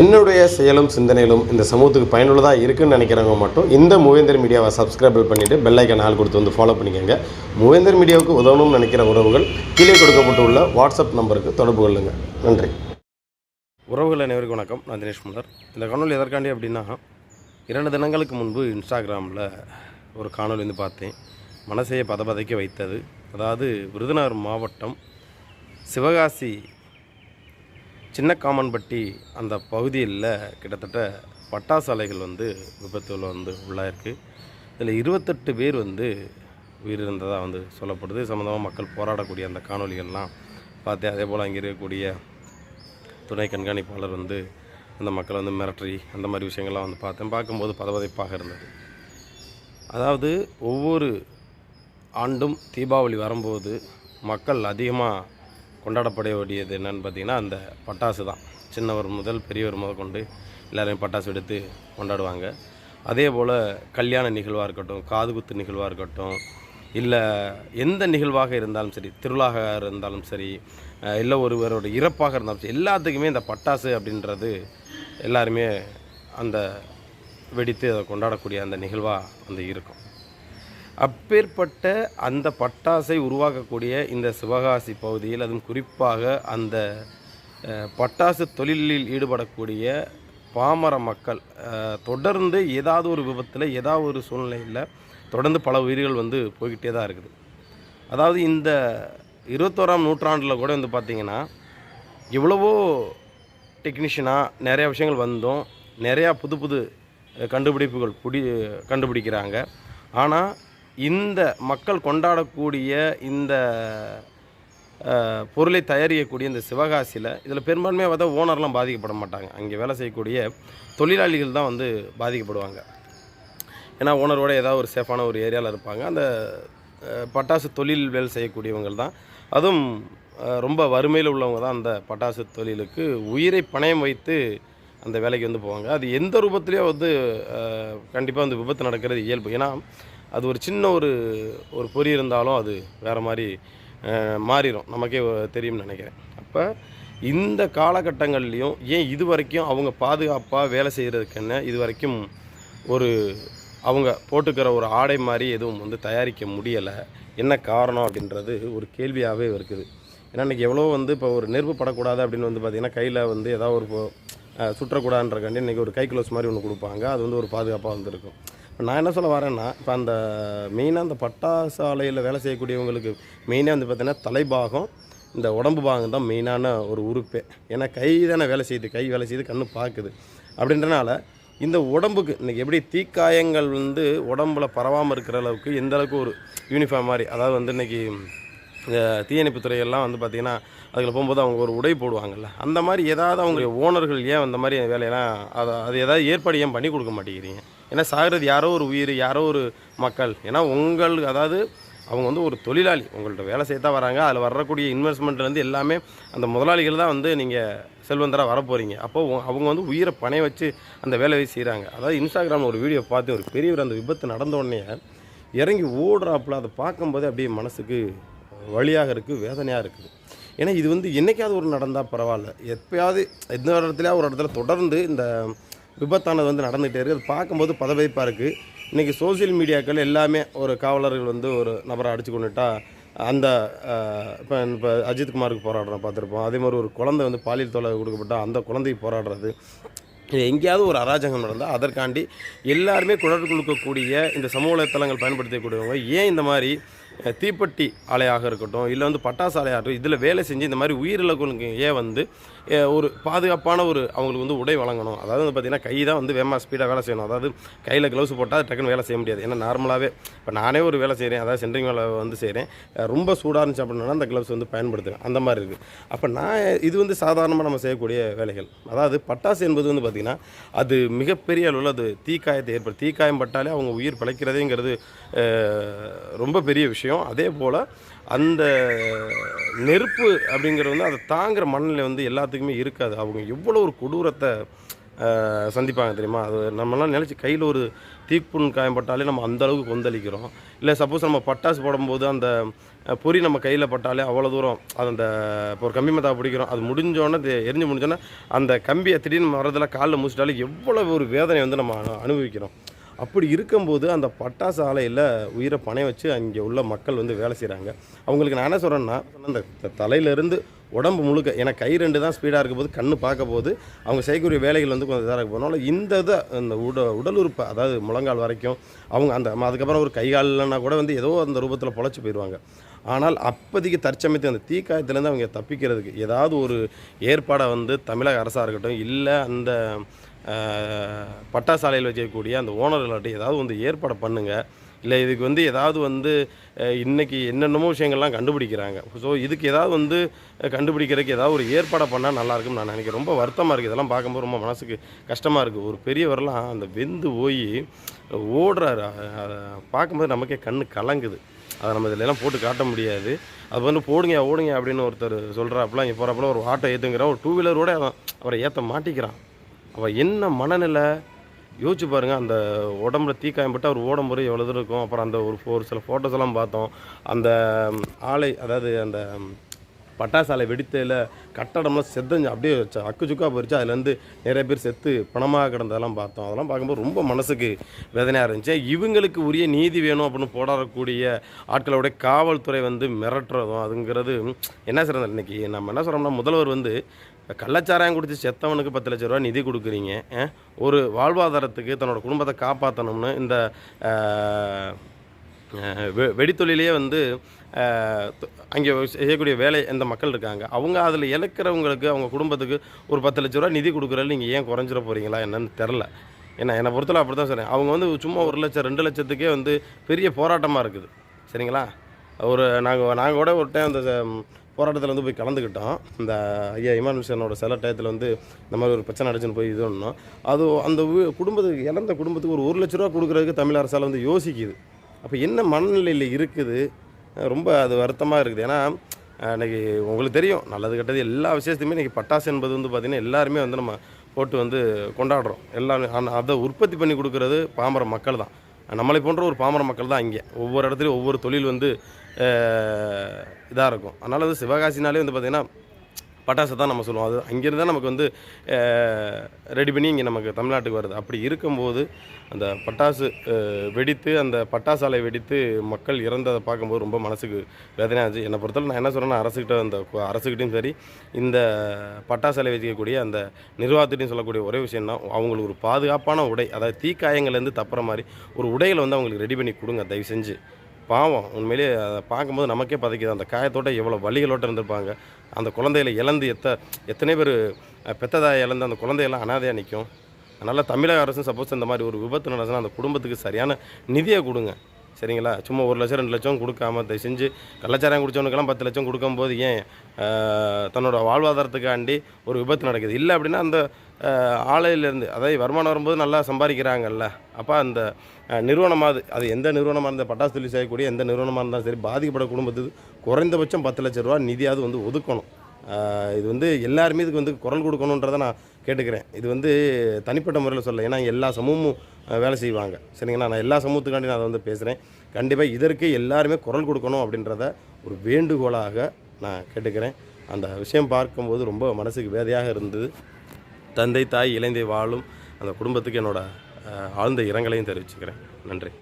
என்னுடைய செயலும் சிந்தனையிலும் இந்த சமூகத்துக்கு பயனுள்ளதாக இருக்குன்னு நினைக்கிறவங்க மட்டும் இந்த மூவேந்தர் மீடியாவை சப்ஸ்கிரைப் பண்ணிவிட்டு பெல்லைக்கன் ஆள் கொடுத்து வந்து ஃபாலோ பண்ணிக்கோங்க. மூவேந்தர் மீடியாவுக்கு உதவணும்னு நினைக்கிற உறவுகள் கீழே கொடுக்கப்பட்டுள்ள வாட்ஸ்அப் நம்பருக்கு தொடர்பு கொள்ளுங்கள் நன்றி. உறவுகள் அனைவருக்கும் வணக்கம். நான் தினேஷ் முதல் இந்த காணொலி எதற்காண்டி அப்படின்னா இரண்டு தினங்களுக்கு முன்பு இன்ஸ்டாகிராமில் ஒரு காணொலி வந்து பார்த்தேன். மனசையை பதபதைக்க வைத்தது. அதாவது விருதுநகர் மாவட்டம் சிவகாசி சின்ன காமன்பட்டி அந்த பகுதியில் கிட்டத்தட்ட பட்டாசாலைகள் வந்து விபத்தில் வந்து உள்ளாயிருக்கு. இதில் இருபத்தெட்டு பேர் வந்து உயிரிழந்ததாக வந்து சொல்லப்படுது. சம்மந்தமாக மக்கள் போராடக்கூடிய அந்த காணொலிகள்லாம் பார்த்தேன் அதே போல் அங்கே இருக்கக்கூடிய துணை கண்காணிப்பாளர் வந்து அந்த மக்களை வந்து மிரட்டரி அந்த மாதிரி விஷயங்கள்லாம் வந்து பார்த்தேன். பார்க்கும்போது பதவதைப்பாக இருந்தது. அதாவது ஒவ்வொரு ஆண்டும் தீபாவளி வரும்போது மக்கள் அதிகமாக கொண்டாடப்பட வேண்டியது என்னென்னு பார்த்தீங்கன்னா அந்த பட்டாசு தான். சின்னவர் முதல் பெரியவர் முதல் கொண்டு எல்லோரையும் பட்டாசு எடுத்து கொண்டாடுவாங்க. அதே போல் கல்யாண நிகழ்வாக இருக்கட்டும் காதுகுத்து நிகழ்வாக இருக்கட்டும் இல்லை எந்த நிகழ்வாக இருந்தாலும் சரி திருவிழாக இருந்தாலும் சரி இல்லை ஒருவரோட இறப்பாக இருந்தாலும் சரி எல்லாத்துக்குமே இந்த பட்டாசு அப்படின்றது எல்லாருமே அந்த வெடித்து அதை கொண்டாடக்கூடிய அந்த நிகழ்வாக வந்து இருக்கும். அப்பேற்பட்ட அந்த பட்டாசை உருவாக்கக்கூடிய இந்த சிவகாசி பகுதியில் அதுவும் குறிப்பாக அந்த பட்டாசு தொழிலில் ஈடுபடக்கூடிய பாமர மக்கள் தொடர்ந்து ஏதாவது ஒரு விபத்தில் ஏதாவது ஒரு சூழ்நிலையில் தொடர்ந்து பல உயிர்கள் வந்து போய்கிட்டே தான் இருக்குது. அதாவது இந்த இருபத்தோராம் நூற்றாண்டில் கூட வந்து பார்த்திங்கன்னா எவ்வளவோ டெக்னீஷியனாக நிறையா விஷயங்கள் வந்தோம் நிறையா புது புது கண்டுபிடிப்புகள் புடி கண்டுபிடிக்கிறாங்க. ஆனால் இந்த மக்கள் கொண்டாடக்கூடிய இந்த பொருளை தயாரிக்கக்கூடிய இந்த சிவகாசியில் இதில் பெரும்பான்மையாக பார்த்தா ஓனர்லாம் பாதிக்கப்பட மாட்டாங்க. அங்கே வேலை செய்யக்கூடிய தொழிலாளிகள் தான் வந்து பாதிக்கப்படுவாங்க. ஏன்னா ஓனரோட ஏதாவது ஒரு சேஃபான ஒரு ஏரியாவில் இருப்பாங்க. அந்த பட்டாசு தொழில் வேலை செய்யக்கூடியவங்க தான். அதுவும் ரொம்ப வறுமையில் உள்ளவங்க தான் அந்த பட்டாசு தொழிலுக்கு உயிரை பணயம் வைத்து அந்த வேலைக்கு வந்து போவாங்க. அது எந்த ரூபத்துலேயோ வந்து கண்டிப்பாக வந்து விபத்து நடக்கிறது இயல்பு. ஏன்னா அது ஒரு சின்ன ஒரு ஒரு பொறி இருந்தாலும் அது வேறு மாதிரி மாறிடும் நமக்கே தெரியும்னு நினைக்கிறேன். அப்போ இந்த காலகட்டங்கள்லேயும் ஏன் இது வரைக்கும் அவங்க பாதுகாப்பாக வேலை செய்கிறதுக்குன்னு இது வரைக்கும் ஒரு அவங்க போட்டுக்கிற ஒரு ஆடை மாதிரி எதுவும் வந்து தயாரிக்க முடியலை என்ன காரணம் அப்படின்றது ஒரு கேள்வியாகவே இருக்குது ஏன்னா இன்றைக்கி எவ்வளோ வந்து இப்போ ஒரு நெருப்பு படக்கூடாது அப்படின்னு வந்து பார்த்திங்கன்னா கையில் வந்து ஏதாவது ஒரு இப்போ, அஹ், சுற்றக்கூடாதுன்றக்காண்டி இன்றைக்கி ஒரு கை க்ளோஸ் மாதிரி ஒன்று கொடுப்பாங்க. அது வந்து ஒரு பாதுகாப்பாக வந்துருக்கும். நான் என்ன சொல்ல வரேன்னா இப்போ அந்த மெயினாக அந்த பட்டாசு ஆலையில் வேலை செய்யக்கூடியவங்களுக்கு மெயினாக வந்து பார்த்திங்கன்னா தலைபாகம் இந்த உடம்பு பாகம் தான் மெயினான ஒரு உறுப்பே. ஏன்னா கை தானே வேலை செய்யுது கை வேலை செய்யுது கண்ணு பார்க்குது அப்படின்றனால இந்த உடம்புக்கு இன்றைக்கி எப்படி தீக்காயங்கள் வந்து உடம்புல பரவாமல் இருக்கிற அளவுக்கு எந்த அளவுக்கு ஒரு யூனிஃபார்ம் மாதிரி அதாவது வந்து இன்றைக்கி இந்த தீயணைப்பு துறையெல்லாம் வந்து பார்த்திங்கன்னா அதில் போகும்போது அவங்க ஒரு உடை போடுவாங்கல்ல. அந்த மாதிரி ஏதாவது அவங்க ஓனர்கள் ஏன் அந்த மாதிரி வேலையெல்லாம் அதை அது ஏதாவது ஏற்பாடு ஏன் பண்ணி கொடுக்க மாட்டேங்கிறீங்க? ஏன்னா சாகிறது யாரோ ஒரு உயிர் யாரோ ஒரு மக்கள். ஏன்னா உங்கள் அதாவது அவங்க வந்து ஒரு தொழிலாளி. உங்கள்கிட்ட வேலை செய்ய தான் வராங்க. அதில் வரக்கூடிய இன்வெஸ்ட்மெண்ட்லேருந்து எல்லாமே அந்த முதலாளிகள் தான் வந்து நீங்கள் செல்வந்தராக வர போகிறீங்க அப்போ அவங்க வந்து உயிரை பணைய வச்சு அந்த வேலையை செய்கிறாங்க அதாவது இன்ஸ்டாகிராமில் ஒரு வீடியோ பார்த்து ஒரு பெரியவர் அந்த விபத்து நடந்த உடனே இறங்கி ஓடுறாப்புல அதை பார்க்கும்போதே அப்படியே மனசுக்கு வழியாக இருக்குது வேதனையாக இருக்குது. ஏன்னா இது வந்து என்னைக்காவது ஒரு நடந்தால் பரவாயில்ல. எப்பயாவது எந்த இடத்துல ஒரு இடத்துல தொடர்ந்து இந்த விபத்தானது வந்து நடந்துகிட்டே இருக்குது அது பார்க்கும்போது பதவிப்பாக இருக்குது இன்றைக்கி சோசியல் மீடியாக்கள் எல்லாமே ஒரு காவலர்கள் வந்து ஒரு நபரை அடித்து கொண்டுட்டா அந்த இப்போ இப்போ அஜித்குமாருக்கு போராடுறோம் பார்த்துருப்போம். அதே மாதிரி ஒரு குழந்தை வந்து பாலியல் தொலை கொடுக்கப்பட்டால் அந்த குழந்தைக்கு போராடுறது. இது எங்கேயாவது ஒரு அராஜகம் நடந்தால் அதற்காண்டி எல்லாருமே குழல் கொடுக்கக்கூடிய இந்த சமூக வலைத்தளங்கள் பயன்படுத்தக்கூடியவங்க ஏன் இந்த மாதிரி தீப்பெட்டி ஆலையாக இருக்கட்டும் இல்லை வந்து பட்டாசு ஆலையாக இருக்கட்டும் இதில் வேலை செஞ்சு இந்த மாதிரி உயிரிழப்புகளுக்கு ஏன் வந்து ஒரு பாதுகாப்பான ஒரு அவங்களுக்கு வந்து உடை வழங்கணும். அதாவது வந்து பார்த்திங்கன்னா கை தான் வந்து வேகமாக ஸ்பீடாக வேலை செய்யணும். அதாவது கையில் க்ளவுஸ் போட்டால் அது டக்குன்னு வேலை செய்ய முடியாது. ஏன்னா நார்மலாகவே இப்போ நானே ஒரு வேலை செய்கிறேன் அதாவது சென்ட்ரிங் வேலை வந்து செய்கிறேன் ரொம்ப சூடாக இருந்துச்சு அப்படின்னா அந்த க்ளவுஸ் வந்து பயன்படுத்துவேன். அந்த மாதிரி இருக்குது அப்போ நான் இது வந்து சாதாரணமாக நம்ம செய்யக்கூடிய வேலைகள். அதாவது பட்டாசு என்பது வந்து பார்த்திங்கன்னா அது மிகப்பெரிய அளவில் அது தீக்காயத்தை ஏற்படுத்தும் தீக்காயம் பட்டாலே அவங்க உயிர் பிழைக்கிறதேங்கிறது ரொம்ப பெரிய விஷயம். அதே போல் அந்த நெருப்பு அப்படிங்கிறது வந்து அதை தாங்குற மண்ணில் வந்து எல்லாத்துக்குமே இருக்காது. அவங்க எவ்வளோ ஒரு கொடூரத்தை சந்திப்பாங்க தெரியுமா? அது நம்மலாம் நினச்சி கையில் ஒரு தீப்புண் காயம்பட்டாலே நம்ம அந்த அளவுக்கு கொந்தளிக்கிறோம். இல்லை சப்போஸ் நம்ம பட்டாசு போடும்போது அந்த பொறி நம்ம கையில் பட்டாலே அவ்வளோ தூரம் அது அந்த இப்போ ஒரு கம்பி மத்தா பிடிக்கிறோம். அது முடிஞ்சோடனே எரிஞ்சு முடிஞ்சோடனே அந்த கம்பியை திடீர்னு மரத்தில் காலில் முடிச்சிட்டாலே எவ்வளோ ஒரு வேதனை வந்து நம்ம அனுபவிக்கிறோம். அப்படி இருக்கும்போது அந்த பட்டாசு ஆலையில் உயிரை பணைய வச்சு அங்கே உள்ள மக்கள் வந்து வேலை செய்கிறாங்க அவங்களுக்கு நான் என்ன சொல்கிறேன்னா அந்த தலையிலேருந்து உடம்பு முழுக்க ஏன்னா கை ரெண்டு தான் ஸ்பீடாக இருக்கும் போது கண்ணு பார்க்க போது அவங்க செய்யக்கூடிய வேலைகள் வந்து கொஞ்சம் இதாக போனால இந்த இதை இந்த உட உடல் உறுப்பை அதாவது முழங்கால் வரைக்கும் அவங்க அந்த அதுக்கப்புறம் ஒரு கை கால்லன்னா கூட வந்து ஏதோ அந்த ரூபத்தில் பொழைச்சி போயிடுவாங்க ஆனால் அப்போதைக்கு தற்சமயத்து அந்த தீக்காயத்துலேருந்து அவங்க தப்பிக்கிறதுக்கு ஏதாவது ஒரு ஏற்பாடை வந்து தமிழக அரசாக இருக்கட்டும் இல்லை அந்த பட்டாசாலையில் வச்சிருக்கக்கூடிய அந்த ஓனர்கள்ட்ட ஏதாவது வந்து ஏற்பாடு பண்ணுங்கள் இல்லை இதுக்கு வந்து ஏதாவது வந்து இன்றைக்கி என்னென்னமோ விஷயங்கள்லாம் கண்டுபிடிக்கிறாங்க. ஸோ இதுக்கு ஏதாவது வந்து கண்டுபிடிக்கிறதுக்கு ஏதாவது ஒரு ஏற்பாடை பண்ணால் நல்லாயிருக்கும்னு நான் நினைக்கிறேன். ரொம்ப வருத்தமாக இருக்குது இதெல்லாம் பார்க்கும்போது ரொம்ப மனசுக்கு கஷ்டமாக இருக்குது ஒரு பெரியவரெலாம் அந்த வெந்து போய் ஓடுறாரு. பார்க்கும்போது நமக்கே கண்ணு கலங்குது. அதை நம்ம இதுல போட்டு காட்ட முடியாது. அது வந்து போடுங்க ஓடுங்க அப்படின்னு ஒருத்தர் சொல்கிறாப்புல இங்கே போகிறப்பல ஒரு ஆட்டோ ஏற்றுங்கிறான் ஒரு டூ வீலரோட அவன் அவரை ஏற்ற மாட்டிக்கிறான். அவன் என்ன மனநிலை? யோசிச்சு பாருங்கள் அந்த உடம்புல தீக்காயம்பட்டு அவர் ஓடும் போது எவ்வளோ தூரம் இருக்கும். அப்புறம் அந்த ஒரு ஒரு சில ஃபோட்டோஸ் எல்லாம் பார்த்தோம். அந்த ஆலை அதாவது அந்த பட்டாசாலை வெடித்தையில் கட்டடம்லாம் செத்தஞ்சு அப்படியே அக்கு சுக்கா போயிடுச்சு அதுலேருந்து நிறைய பேர் செத்து பணமாக கிடந்ததெல்லாம் பார்த்தோம். அதெல்லாம் பார்க்கும்போது ரொம்ப மனசுக்கு வேதனையாக இருந்துச்சு. இவங்களுக்கு உரிய நீதி வேணும் அப்படின்னு போராடக்கூடிய ஆட்களோடைய காவல்துறை வந்து மிரட்டுறதும் அதுங்கிறது என்ன சிறந்த இன்னைக்கு நம்ம என்ன சொல்கிறோம்னா முதல்வர் வந்து கள்ளச்சாராயம் குடித்து செத்தவனுக்கு பத்து லட்ச ரூபா நிதி கொடுக்குறீங்க ஒரு வாழ்வாதாரத்துக்கு தன்னோட குடும்பத்தை காப்பாற்றணும்னு இந்த வெ- வெடித்தொழிலே வந்து அங்கே செய்யக்கூடிய வேலை இந்த மக்கள் இருக்காங்க? அவங்க அதில் இழக்கிறவங்களுக்கு அவங்க குடும்பத்துக்கு ஒரு பத்து லட்ச ரூபா நிதி கொடுக்குறதுல நீங்கள் ஏன் குறைஞ்சிட போகிறீங்களா என்னன்னு தெரில ஏன்னா என்னை பொறுத்தல அப்படி தான் சொல்கிறேன் அவங்க வந்து சும்மா ஒரு லட்சம் ரெண்டு லட்சத்துக்கே வந்து பெரிய போராட்டமாக இருக்குது. சரிங்களா? ஒரு நாங்கள் நாங்கள் கூட ஒரு டைம் அந்த போராட்டத்தில் வந்து போய் கலந்துக்கிட்டோம். இந்த ஐயா இமான் மிஷனோட சில டயத்தில் வந்து இந்த மாதிரி ஒரு பிரச்சனை அடிச்சுன்னு போய் இது பண்ணோம். அது அந்த குடும்பத்துக்கு இழந்த குடும்பத்துக்கு ஒரு ஒரு லட்ச ரூபா கொடுக்குறதுக்கு தமிழ் அரசால் வந்து யோசிக்குது. அப்போ என்ன மனநிலையில் இருக்குது? ரொம்ப அது வருத்தமாக இருக்குது. ஏன்னா இன்றைக்கி உங்களுக்கு தெரியும் நல்லது கெட்டது எல்லா விஷயத்தையுமே இன்றைக்கி பட்டாசு என்பது வந்து பார்த்திங்கன்னா எல்லாருமே வந்து நம்ம போட்டு வந்து கொண்டாடுறோம். எல்லாமே ஆனால் அதை உற்பத்தி பண்ணி கொடுக்கறது பாமர மக்கள் தான். நம்மளை போன்ற ஒரு பாமர மக்கள் தான் இங்கே. ஒவ்வொரு இடத்துலையும் ஒவ்வொரு தொழில் வந்து இதாக இருக்கும். அதனால் வந்து சிவகாசினாலே வந்து பார்த்திங்கன்னா பட்டாசு தான் நம்ம சொல்லுவோம். அது அங்கேருந்து தான் நமக்கு வந்து ரெடி பண்ணி இங்கே நமக்கு தமிழ்நாட்டுக்கு வருது. அப்படி இருக்கும்போது அந்த பட்டாசு வெடித்து அந்த பட்டாசாலை வெடித்து மக்கள் இறந்ததை பார்க்கும்போது ரொம்ப மனசுக்கு வேதனையாக இருந்துச்சு. என்னை பொறுத்தவரை நான் என்ன சொல்கிறேன்னா அரசுக்கிட்ட அந்த அரசுக்கிட்டையும் சரி இந்த பட்டாசாலை வச்சுக்கக்கூடிய அந்த நிர்வாகத்திட்டையும் சொல்லக்கூடிய ஒரே விஷயம்னா அவங்களுக்கு ஒரு பாதுகாப்பான உடை அதாவது தீக்காயங்கள்லேருந்து தப்புற மாதிரி ஒரு உடைகளை வந்து அவங்களுக்கு ரெடி பண்ணி கொடுங்க. தயவு செஞ்சு. பாவம் உண்மையிலேயே அதை பார்க்கும்போது நமக்கே பதைக்குது. அந்த காயத்தோட எவ்வளோ வலிகளோட்ட இருந்திருப்பாங்க. அந்த குழந்தையில இழந்து எத்த எத்தனை பேர் பெத்ததாயை இழந்து அந்த குழந்தையெல்லாம் அனாதையாக நிற்கும் அதனால் தமிழக அரசும் சப்போஸ் இந்த மாதிரி ஒரு விபத்து நடந்துச்சுன்னா அந்த குடும்பத்துக்கு சரியான நிதியை கொடுங்க. சரிங்களா? சும்மா ஒரு லட்சம் ரெண்டு லட்சம் கொடுக்காம தயவு செஞ்சு கள்ளச்சாரம் குடித்தவனுக்கெல்லாம் பத்து லட்சம் கொடுக்கும்போது ஏன் தன்னோட வாழ்வாதாரத்துக்காண்டி ஒரு விபத்து நடக்குது? இல்லை அப்படின்னா அந்த ஆலையிலேருந்து அதாவது வருமானம் வரும்போது நல்லா சம்பாதிக்கிறாங்கல்ல. அப்போ அந்த ஆஹ், நிறுவனமாவது அது எந்த நிறுவனமாக இருந்தால் பட்டாசு தொழில் செய்யக்கூடிய எந்த நிறுவனமாக இருந்தாலும் சரி பாதிக்கப்பட குடும்பத்துக்கு குறைந்தபட்சம் பத்து லட்ச ரூபா நிதியாவது வந்து ஒதுக்கணும். இது வந்து எல்லாருமே இதுக்கு வந்து குரல் கொடுக்கணுன்றதை நான் கேட்டுக்கிறேன். இது வந்து தனிப்பட்ட முறையில் சொல்ல ஏன்னா எல்லா சமூகமும் வேலை செய்வாங்க. சரிங்களா? நான் எல்லா சமூகத்துக்காண்டி நான் அதை வந்து பேசுகிறேன் கண்டிப்பாக இதற்கு எல்லாருமே குரல் கொடுக்கணும் அப்படின்றத ஒரு வேண்டுகோளாக நான் கேட்டுக்கிறேன். அந்த விஷயம் பார்க்கும்போது ரொம்ப மனசுக்கு வேதையாக இருந்தது. தந்தை தாய் இளைந்தை வாழும் அந்த குடும்பத்துக்கு என்னோடய ஆழ்ந்த இரங்கலையும் தெரிவிச்சுக்கிறேன். நன்றி.